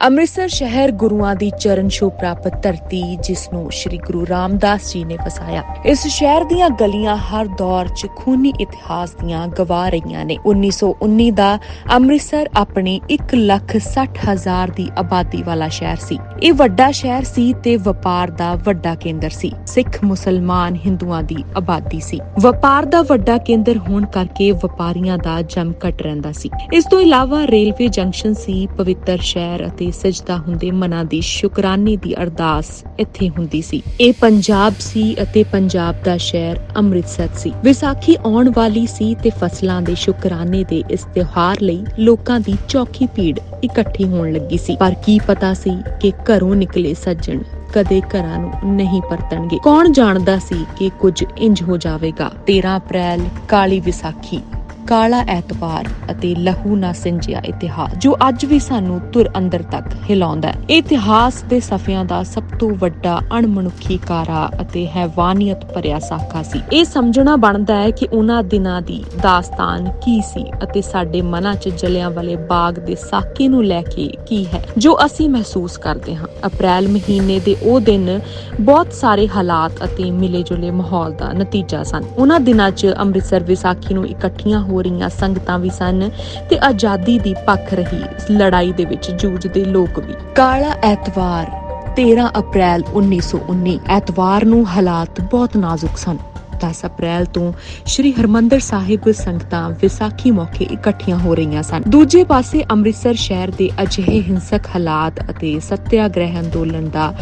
ਅੰਮ੍ਰਿਤਸਰ ਸ਼ਹਿਰ ਗੁਰੂਆਂ ਦੀ ਚਰਨ ਛੋਹ ਪ੍ਰਾਪਤ ਧਰਤੀ ਜਿਸ ਨੂੰ ਸ੍ਰੀ ਗੁਰੂ ਰਾਮਦਾਸ ਜੀ ਨੇ ਵਸਾਇਆ। ਇਸ ਸ਼ਹਿਰ ਦੀਆਂ ਗਲੀਆਂ ਹਰ ਦੌਰ 'ਚ ਖੂਨੀ ਇਤਿਹਾਸ ਦੀਆਂ ਗਵਾ ਰਹੀਆਂ ਨੇ। 1919 ਦਾ ਅੰਮ੍ਰਿਤਸਰ ਆਪਣੀ 1,60,000 ਦੀ ਆਬਾਦੀ ਵਾਲਾ ਸ਼ਹਿਰ ਸੀ। ਇਹ ਵੱਡਾ ਸ਼ਹਿਰ ਸੀ ਤੇ ਵਪਾਰ ਦਾ ਵੱਡਾ ਕੇਂਦਰ ਸੀ। ਸਿੱਖ ਮੁਸਲਮਾਨ ਹਿੰਦੂਆਂ ਦੀ ਆਬਾਦੀ ਸੀ। ਵਪਾਰ ਦਾ ਵੱਡਾ ਕੇਂਦਰ ਹੋਣ ਕਰਕੇ ਵਪਾਰੀਆਂ ਦਾ ਜਮਘਟ ਰਹਿੰਦਾ ਸੀ। ਇਸ ਤੋਂ ਇਲਾਵਾ ਰੇਲਵੇ ਜੰਕਸ਼ਨ ਸੀ ਪਵਿੱਤਰ ਸ਼ਹਿਰ ਅਤੇ ਸਜਦਾ ਹੁੰਦੇ ਮਨਾਂ ਦੀ ਸ਼ੁਕਰਾਨੇ ਦੀ ਅਰਦਾਸ ਇੱਥੇ ਹੁੰਦੀ ਸੀ। ਇਹ ਪੰਜਾਬ ਸੀ ਅਤੇ ਪੰਜਾਬ ਦਾ ਸ਼ਹਿਰ ਅੰਮ੍ਰਿਤਸਰ ਸੀ। ਵਿਸਾਖੀ ਆਉਣ ਵਾਲੀ ਸੀ ਤੇ ਫਸਲਾਂ ਦੇ ਸ਼ੁਕਰਾਨੇ ਦੇ ਇਸ ਤਿਉਹਾਰ ਲਈ ਲੋਕਾਂ ਦੀ ਚੌਕੀ ਭੀੜ ਇਕੱਠੀ ਹੋਣ ਲੱਗੀ ਸੀ। ਪਰ ਕੀ ਪਤਾ ਸੀ ਕਿ ਘਰੋਂ ਨਿਕਲੇ ਸੱਜਣ ਕਦੇ ਘਰਾਂ ਨੂੰ ਨਹੀਂ ਪਰਤਣਗੇ। ਕੌਣ ਜਾਣਦਾ ਸੀ ਕਿ ਕੁਝ ਇੰਜ ਹੋ ਜਾਵੇਗਾ? 13 ਅਪ੍ਰੈਲ, ਕਾਲੀ ਵਿਸਾਖੀ। ਕਾਲਾ ਐਤਵਾਰ ਅਤੇ ਲਹੂ ਨਾ ਸਿੰਜਿਆ ਇਤਿਹਾਸ, ਜੋ ਅੱਜ ਵੀ ਸਾਨੂੰ ਤੁਰ ਅੰਦਰ ਤੱਕ ਹਿਲਾਉਂਦਾ ਹੈ। ਇਤਿਹਾਸ ਦੇ ਸਫ਼ਿਆਂ ਦਾ ਸਭ ਤੋਂ ਵੱਡਾ ਅਣਮਨੁੱਖੀ ਕਾਰਾ ਅਤੇ ਹੈਵਾਨੀਅਤ ਭਰਿਆ ਸਾਖਾ ਸੀ। ਇਹ ਸਮਝਣਾ ਬਣਦਾ ਹੈ ਕਿ ਉਹਨਾਂ ਦਿਨਾਂ ਦੀ ਦਾਸਤਾਨ ਕੀ ਸੀ ਅਤੇ ਸਾਡੇ ਮਨਾਂ 'ਚ ਜਲਿਆਂ ਵਾਲੇ ਬਾਗ ਦੇ ਸਾਕੇ ਨੂੰ ਲੈ ਕੇ ਕੀ ਹੈ, ਜੋ ਅਸੀਂ ਮਹਿਸੂਸ ਕਰਦੇ ਹਾਂ। ਅਪ੍ਰੈਲ ਮਹੀਨੇ ਦੇ ਉਹ ਦਿਨ ਬਹੁਤ ਸਾਰੇ ਹਾਲਾਤ ਅਤੇ ਮਿਲੇ-ਜੁਲੇ ਮਾਹੌਲ ਦਾ ਨਤੀਜਾ ਸਨ। ਉਹਨਾਂ ਦਿਨਾਂ 'ਚ ਅੰਮ੍ਰਿਤਸਰ ਵਿਸਾਖੀ ਨੂੰ ਇਕੱਠੀਆਂ ਹੋ ਰਹੀਆਂ ਸੰਗਤਾਂ ਵੀ ਸਨ ਤੇ ਆਜ਼ਾਦੀ ਦੀ ਪੱਖ ਰਹੀ ਲੜਾਈ ਦੇ ਵਿੱਚ ਜੂਝਦੇ ਲੋਕ ਵੀ। ਕਾਲਾ ਐਤਵਾਰ 13 ਅਪ੍ਰੈਲ 1919 ਐਤਵਾਰ ਨੂੰ ਹਾਲਾਤ ਬਹੁਤ ਨਾਜ਼ੁਕ ਸਨ। 10 ਅਪ੍ਰੈਲ ਤੋਂ ਸ਼੍ਰੀ ਹਰਮੰਦਰ ਸਾਹਿਬ ਸੰਗਤਾਂ ਵਿਸਾਖੀ ਮੌਕੇ ਇਕੱਠੀਆਂ ਹੋ ਰਹੀਆਂ ਸਨ। ਦੂਜੇ ਪਾਸੇ ਅੰਮ੍ਰਿਤਸਰ ਸ਼ਹਿਰ ਦੇ ਅਜਿਹੇ ਹਿੰਸਕ ਹਾਲਾਤ ਅਤੇ ਸੱਤਿਆਗ੍ਰਹਿ ਅੰਦੋਲਨ ਦਾ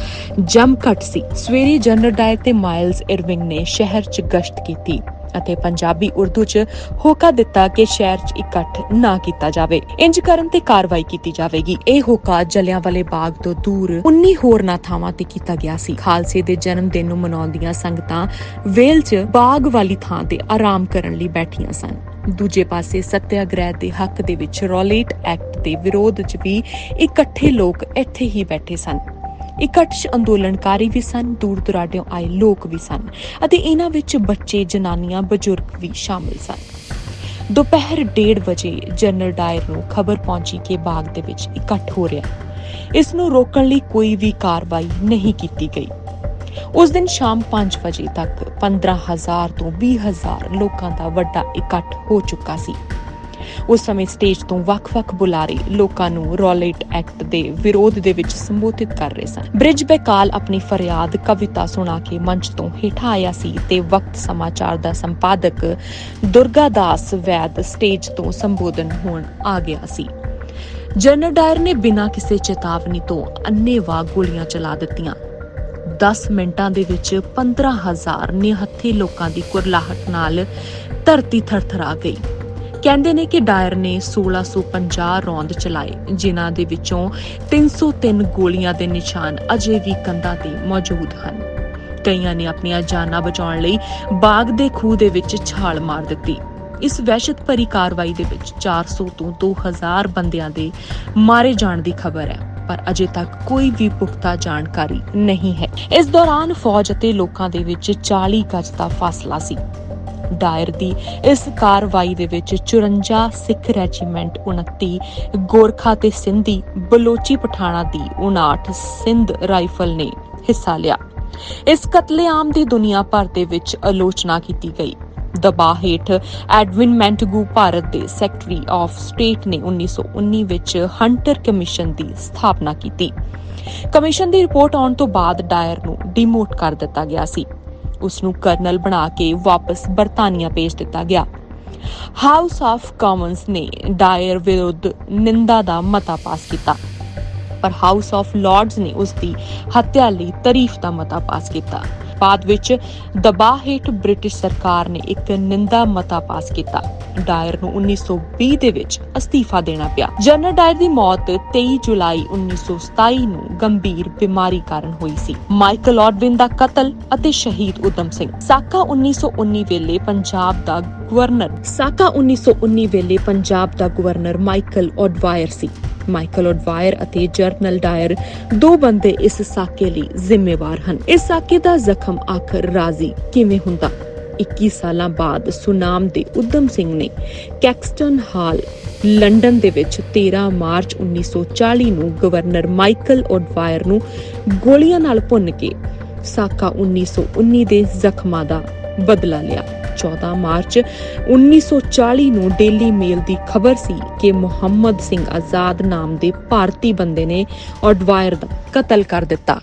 ਜਮਘਟ ਸੀ। ਸਵੇਰੇ ਜਨਰਲ ਡਾਇਰ ਤੇ ਮਾਈਲਸ ਇਰਵਿੰਗ ਨੇ ਸ਼ਹਿਰ 'ਚ ਗਸ਼ਤ ਕੀਤੀ। ਅਤੇ ਪੰਜਾਬੀ ਉਰਦੂ 'ਚ ਹੋਕਾ ਦਿੱਤਾ ਕਿ ਸ਼ਹਿਰ 'ਚ ਇਕੱਠ ਨਾ ਕੀਤਾ ਜਾਵੇ। ਇੰਜ ਕਰਨ ਤੇ ਕਾਰਵਾਈ ਕੀਤੀ ਜਾਵੇਗੀ। ਇਹ ਹੋਕਾ ਜਲਿਆਂਵਾਲੇ ਬਾਗ ਤੋਂ ਦੂਰ 19 ਹੋਰਨਾਂ ਥਾਵਾਂ ਤੇ ਕੀਤਾ ਗਿਆ ਸੀ। ਖਾਲਸੇ ਦੇ ਜਨਮ ਦਿਨ ਨੂੰ ਮਨਾਉਂਦੀਆਂ ਸੰਗਤਾਂ ਵੇਲ 'ਚ ਬਾਗ ਵਾਲੀ ਥਾਂ ਤੇ ਆਰਾਮ ਕਰਨ ਲਈ ਬੈਠੀਆਂ ਸਨ। ਦੂਜੇ ਪਾਸੇ ਸਤਿਆਗ੍ਰਹਿ ਦੇ ਹੱਕ ਦੇ ਵਿੱਚ ਰੋਲੇਟ ਐਕਟ ਦੇ ਵਿਰੋਧ 'ਚ ਵੀ ਇਕੱਠੇ ਲੋਕ ਇੱਥੇ ਹੀ ਬੈਠੇ ਸਨ। ਇਕੱਠ 'ਚ ਅੰਦੋਲਨਕਾਰੀ ਵੀ ਸਨ, ਦੂਰ ਦੁਰਾਡਿਓਂ ਆਏ ਲੋਕ ਵੀ ਸਨ ਅਤੇ ਇਹਨਾਂ ਵਿੱਚ ਬੱਚੇ, ਜਨਾਨੀਆਂ, ਬਜ਼ੁਰਗ ਵੀ ਸ਼ਾਮਲ ਸਨ। ਦੁਪਹਿਰ 1:30 ਵਜੇ ਜਨਰਲ ਡਾਇਰ ਨੂੰ ਖਬਰ ਪਹੁੰਚੀ ਕਿ ਬਾਗ ਦੇ ਵਿੱਚ ਇਕੱਠ ਹੋ ਰਿਹਾ ਇਸ ਨੂੰ ਰੋਕਣ ਲਈ ਕੋਈ ਵੀ ਕਾਰਵਾਈ ਨਹੀਂ ਕੀਤੀ ਗਈ। ਉਸ ਦਿਨ ਸ਼ਾਮ 5 ਵਜੇ ਤੱਕ 15000 ਤੋਂ 20000 ਲੋਕਾਂ ਦਾ ਵੱਡਾ ਇਕੱਠ ਹੋ ਚੁੱਕਾ ਸੀ। ਉਸ ਸਮੇਂ ਸਟੇਜ ਤੋਂ ਵੱਖ-ਵੱਖ ਬੁਲਾਰੇ ਲੋਕਾਂ ਨੂੰ ਰੋਲੇਟ ਐਕਟ ਦੇ ਵਿਰੋਧ ਦੇ ਵਿੱਚ ਸੰਬੋਧਿਤ ਕਰ ਰਹੇ ਸਨ। ਬ੍ਰਿਜ ਬੈਕਾਲ ਆਪਣੀ ਫਰਿਆਦ ਕਵਿਤਾ ਸੁਣਾ ਕੇ ਮੰਚ ਤੋਂ ਹੇਠਾਂ ਆਇਆ ਸੀ ਤੇ ਵਕਤ ਸਮਾਚਾਰ ਦਾ ਸੰਪਾਦਕ ਦੁਰਗਾ ਦਾਸ ਵੈਦ ਸਟੇਜ ਤੋਂ ਸੰਬੋਧਨ ਹੋਣ ਆ ਗਿਆ ਸੀ। ਜਨਰਲ ਡਾਇਰ ਨੇ ਬਿਨਾਂ ਕਿਸੇ ਚੇਤਾਵਨੀ ਤੋਂ ਅੰਨ੍ਹੇਵਾਹ ਗੋਲੀਆਂ ਚਲਾ ਦਿੱਤੀਆਂ। 10 ਮਿੰਟਾਂ ਦੇ ਵਿੱਚ 15000 ਨਿਹੱਥੇ ਲੋਕਾਂ ਦੀ ਕੁਰਲਾਹਟ ਨਾਲ ਧਰਤੀ ਥਰਥਰਾ ਗਈ। ਕਹਿੰਦੇ ਨੇ ਕਿ ਡਾਇਰ ਨੇ 1650 ਰੌਂਦ ਚਲਾਏ, ਜਿਨ੍ਹਾਂ ਦੇ ਵਿੱਚੋਂ 303 ਗੋਲੀਆਂ ਦੇ ਨਿਸ਼ਾਨ ਅਜੇ ਵੀ ਕੰਧਾਂ ਤੇ ਮੌਜੂਦ ਹਨ। ਕਈਆਂ ਨੇ ਆਪਣੀਆਂ ਜਾਨਾਂ ਬਚਾਉਣ ਲਈ ਬਾਗ ਦੇ ਖੂਹ ਦੇ ਵਿੱਚ ਛਾਲ ਮਾਰ ਦਿੱਤੀ। ਇਸ ਵਹਿਸ਼ਤ ਭਰੀ ਕਾਰਵਾਈ ਦੇ ਵਿੱਚ 400 ਤੋਂ 2000 ਬੰਦਿਆਂ ਦੇ ਮਾਰੇ ਜਾਣ ਦੀ ਖਬਰ ਹੈ, ਪਰ ਅਜੇ ਤੱਕ ਕੋਈ ਵੀ ਪੁਖਤਾ ਜਾਣਕਾਰੀ ਨਹੀਂ ਹੈ। ਇਸ ਦੌਰਾਨ ਫੌਜ ਅਤੇ ਲੋਕਾਂ ਦੇ ਵਿੱਚ 40 ਗਜ ਦਾ ਫਾਸਲਾ ਸੀ। ਡਾਇਰ ਦੀ। ਇਸ ਕਾਰਵਾਈ ਦੇ ਵਿੱਚ 54 ਸਿੱਖ ਰੈਜੀਮੈਂਟ 29 ਗੋਰਖਾ ਤੇ ਸਿੰਧੀ, ਬਲੋਚੀ ਪਠਾਣਾ ਦੀ 59 ਸਿੰਧ ਰਾਈਫਲ ਨੇ ਹਿੱਸਾ ਲਿਆ। ਇਸ ਕਤਲੇਆਮ ਦੀ ਦੁਨੀਆ ਭਰ ਦੇ ਵਿੱਚ ਆਲੋਚਨਾ ਕੀਤੀ ਗਈ। ਦਬਾਅ ਹੇਠ ਐਡਵਿਨ ਮੈਂਟਗੂ ਭਾਰਤ ਦੇ ਸੈਕਟਰੀ ਆਫ ਸਟੇਟ ਨੇ 1919 ਵਿੱਚ ਹੰਟਰ ਕਮਿਸ਼ਨ ਦੀ ਸਥਾਪਨਾ ਕੀਤੀ। ਕਮਿਸ਼ਨ ਦੀ ਰਿਪੋਰਟ ਆਉਣ ਤੋਂ ਬਾਅਦ ਡਾਇਰ ਨੂੰ ਡਿਮੋਟ ਕਰ ਦਿੱਤਾ ਗਿਆ ਸੀ। ਉਸ ਨੂੰ ਕਰਨਲ ਬਣਾ ਕੇ ਵਾਪਸ ਬਰਤਾਨੀਆ ਭੇਜ ਦਿੱਤਾ ਗਿਆ। ਹਾਊਸ ਆਫ ਕਾਮਨਸ ਨੇ ਡਾਇਰ ਵਿਰੁੱਧ ਨਿੰਦਾ ਦਾ ਮਤਾ ਪਾਸ ਕੀਤਾ। ਪਰ ਹਾਊਸ ਆਫ ਲਾਰਡਸ ਨੇ ਉਸ ਦੀ ਹੱਤਿਆ ਲਈ ਤਾਰੀਫ ਦਾ ਮਤਾ ਪਾਸ ਕੀਤਾ। ਬਾਅਦ ਵਿੱਚ ਦਬਾਅ ਹੇਠ ਬ੍ਰਿਟਿਸ਼ ਸਰਕਾਰ ਨੇ ਇੱਕ ਨਿੰਦਾ ਮਤਾ ਪਾਸ ਕੀਤਾ। ਡਾਇਰ ਨੂੰ 1920 ਦੇ ਵਿੱਚ ਅਸਤੀਫਾ ਦੇਣਾ ਪਿਆ। ਜਨਰਲ ਡਾਇਰ ਦੀ ਮੌਤ 23 ਜੁਲਾਈ 1927 ਨੂੰ ਗੰਭੀਰ ਬਿਮਾਰੀ ਕਾਰਨ ਹੋਈ ਸੀ। ਮਾਈਕਲ ਆਡਵਿਨ ਦਾ ਕਤਲ ਅਤੇ ਸ਼ਹੀਦ ਉਦਮ ਸਿੰਘ। ਸਾਕਾ 1919 ਵੇਲੇ ਪੰਜਾਬ ਦਾ ਗਵਰਨਰ ਸਾਕਾ 1919 ਵੇਲੇ ਪੰਜਾਬ ਦਾ ਗਵਰਨਰ ਮਾਈਕਲ ਆਡਵਾਇਰ ਸੀ। ਮਾਈਕਲ ਆਡਵਾਇਰ ਅਤੇ ਜਰਨਲ ਡਾਇਰ ਦੋ ਬੰਦੇ ਇਸ ਸਾਕੇ ਲਈ ਜ਼ਿੰਮੇਵਾਰ ਹਨ। ਇਸ ਸਾਕੇ ਦਾ ਜ਼ਖਮ ਆਖਰ ਰਾਜ਼ੀ ਕਿਵੇਂ ਹੁੰਦਾ? 21 ਸਾਲਾਂ ਬਾਅਦ ਸੁਨਾਮ ਦੇ ਉਦਮ ਸਿੰਘ ਨੇ ਕੈਕਸਟਨ ਹਾਲ, ਲੰਡਨ ਦੇ ਵਿੱਚ 13 ਮਾਰਚ 1940 ਨੂੰ ਗਵਰਨਰ ਮਾਈਕਲ ਓਡਵਾਇਰ ਨੂੰ ਗੋਲੀਆਂ ਨਾਲ ਭੁੰਨ ਕੇ ਸਾਕਾ 1919 ਦੇ ਜ਼ਖਮਾਂ ਦਾ ਬਦਲਾ ਲਿਆ। 14 ਮਾਰਚ 1940 ਨੂੰ ਡੇਲੀ ਮੇਲ ਦੀ ਖਬਰ ਸੀ ਕਿ ਮੁਹੰਮਦ ਸਿੰਘ ਆਜ਼ਾਦ ਨਾਮ ਦੇ ਭਾਰਤੀ ਬੰਦੇ ਨੇ ਓਡਵਾਇਰ ਦਾ ਕਤਲ ਕਰ ਦਿੱਤਾ।